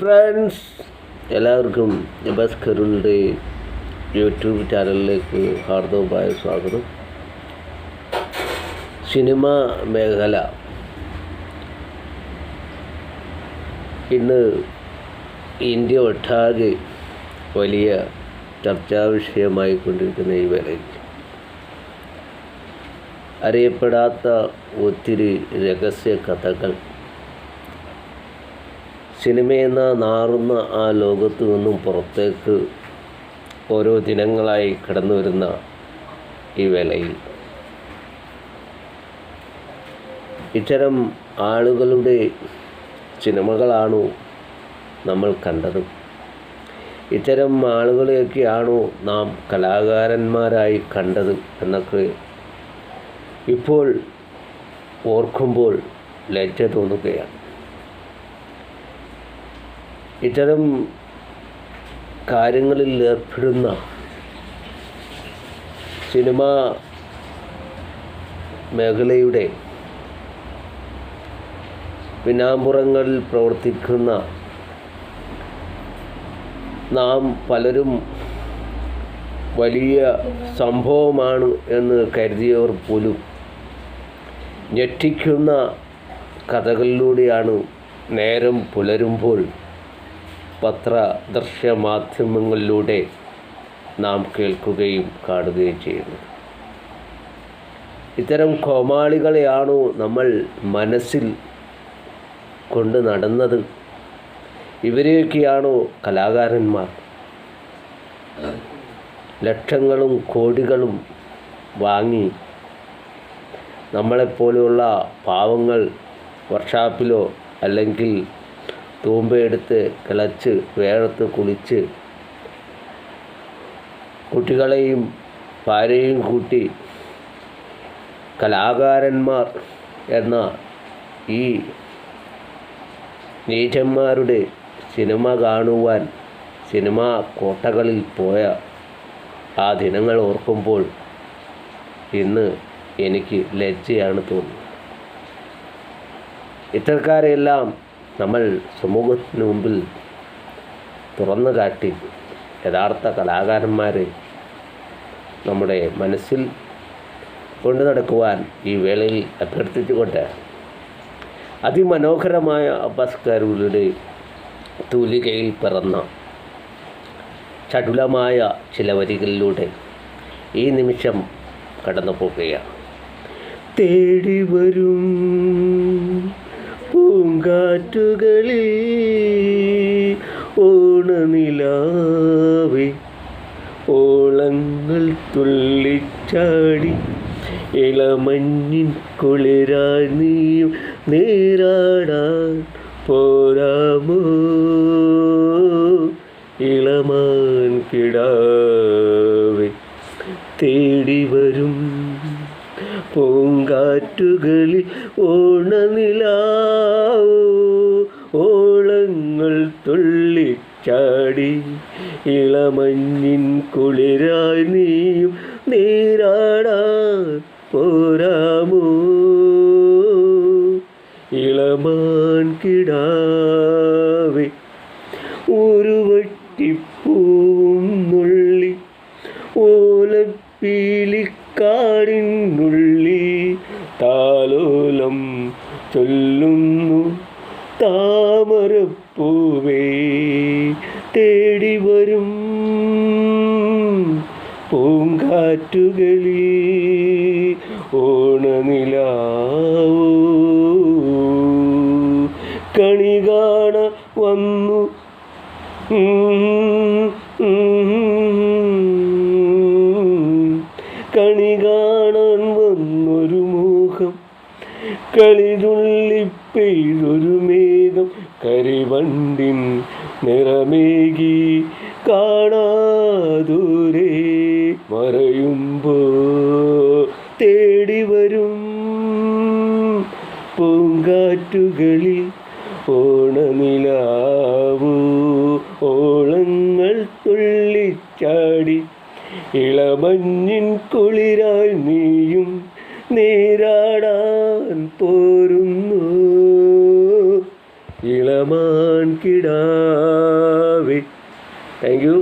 Friends എല്ലാവർക്കും ജബസ് കരുളുടെ YouTube ചാനലിലേക്ക് ഹാർദവുമായ സ്വാഗതം. സിനിമ മേഖല. ഇന്ന് ഇന്ത്യ ഒട്ടാകെ വലിയ ചർച്ചാ വിഷയമായി കൊണ്ടിരിക്കുന്ന ഈ വേളയിൽ. അറിയപ്പെടാത്ത ഒത്തിരി രഹസ്യ കഥകൾ സിനിമയെന്ന നാറുന്ന ആ ലോകത്തു നിന്നും പുറത്തേക്ക് ഓരോ ദിനങ്ങളായി കടന്നു വരുന്ന ഈ വേളയിൽ. ഇത്തരം ആളുകളുടെ സിനിമകളാണോ നമ്മൾ കണ്ടത്. ഇത്തരം ആളുകളെയൊക്കെയാണോ നാം കലാകാരന്മാരായി കണ്ടത് എന്നൊക്കെ ഇപ്പോൾ ഓർക്കുമ്പോൾ ലജ്ജ തോന്നുകയാണ്. ഇത്തരം കാര്യങ്ങളിൽ ഏർപ്പെടുന്ന സിനിമ മേഖലയുടെ പിന്നാമ്പുറങ്ങളിൽ പ്രവർത്തിക്കുന്ന നാം പലരും വലിയ സംഭവമാണ് എന്ന് കരുതിയവർ പോലും ഞെട്ടിക്കുന്ന കഥകളിലൂടെയാണ് നേരം പുലരുമ്പോൾ പത്ര ദൃശ്യ മാധ്യമങ്ങളിലൂടെ നാം കേൾക്കുകയും കാണുകയും ചെയ്യുന്നു. ഇത്തരം കോമാളികളെയാണോ നമ്മൾ മനസ്സിൽ കൊണ്ട് നടന്നത്. ഇവരെയൊക്കെയാണോ കലാകാരന്മാർ. ലക്ഷങ്ങളും കോടികളും വാങ്ങി നമ്മളെപ്പോലെയുള്ള പാവങ്ങൾ വർക്ക്ഷാപ്പിലോ അല്ലെങ്കിൽ തൂമ്പയെടുത്ത് കിളച്ച് വേഴത്ത് കുളിച്ച് കുട്ടികളെയും ഭാര്യയും കൂട്ടി കലാകാരന്മാർ എന്ന ഈ നീചന്മാരുടെ സിനിമ കാണുവാൻ സിനിമാ കോട്ടകളിൽ പോയ ആ ദിനങ്ങൾ ഓർക്കുമ്പോൾ ഇന്ന് എനിക്ക് ലജ്ജയാണ് തോന്നുന്നത്. ഇത്തരക്കാരെയെല്ലാം നമ്മൾ സമൂഹത്തിന് മുമ്പിൽ തുറന്നു കാട്ടി യഥാർത്ഥ കലാകാരന്മാർ നമ്മുടെ മനസ്സിൽ കൊണ്ടു നടക്കുവാൻ ഈ വേളയിൽ അഭ്യർത്ഥിച്ചുകൊണ്ട് അതിമനോഹരമായ അബ്ബാസ് അബ്ബാസ്കാരുടെ തൂലികയിൽ പിറന്ന ചടുലമായ ചില വരികളിലൂടെ ഈ നിമിഷം കടന്നു പോകുകയാണ് തേടി വരും പൂങ്കാറ്റുകളിൽ ഓണനിലാവേ. ഓളങ്ങൾ തുള്ളിച്ചാടി ഇളമഞ്ഞിൻ കുളിരാ നീയും നീരാടാൻ പോരാമോ? ഇളമാൻ കിടാവേ തേടി വരും പൂങ്കാറ്റുകളിൽ ഓണനിലാവോ. ഓളങ്ങൾ തുള്ളിച്ചാടി ഇളമഞ്ഞിൻ കുളിരായി നീയും നീരാടാ പോരാമോ. ഇളമാൻ കിടാവേ ഒരു ചൊല്ലുന്നു താമരപ്പൂവേ തേടി വരും. പൂങ്കാറ്റുകളിൽ ഓണനിലാവൂ. കണി കാണ വന്നു. കളിതുള്ളി പെയ്തൊരു മേഘം കരിവണ്ടിൻ നിറമേകി കാണാതൂരേ മറയുമ്പോ തേടി വരും പൂങ്കാറ്റുകളിൽ ഓണനിലാവൂ. ഓളങ്ങൾ തുള്ളിച്ചാടി ഇളമഞ്ഞിൻ കുളിരായി നീരാടാൻ പോരുന്നു. ഇളമാൻ കിടാ കർത്താവേ താങ്ക് യു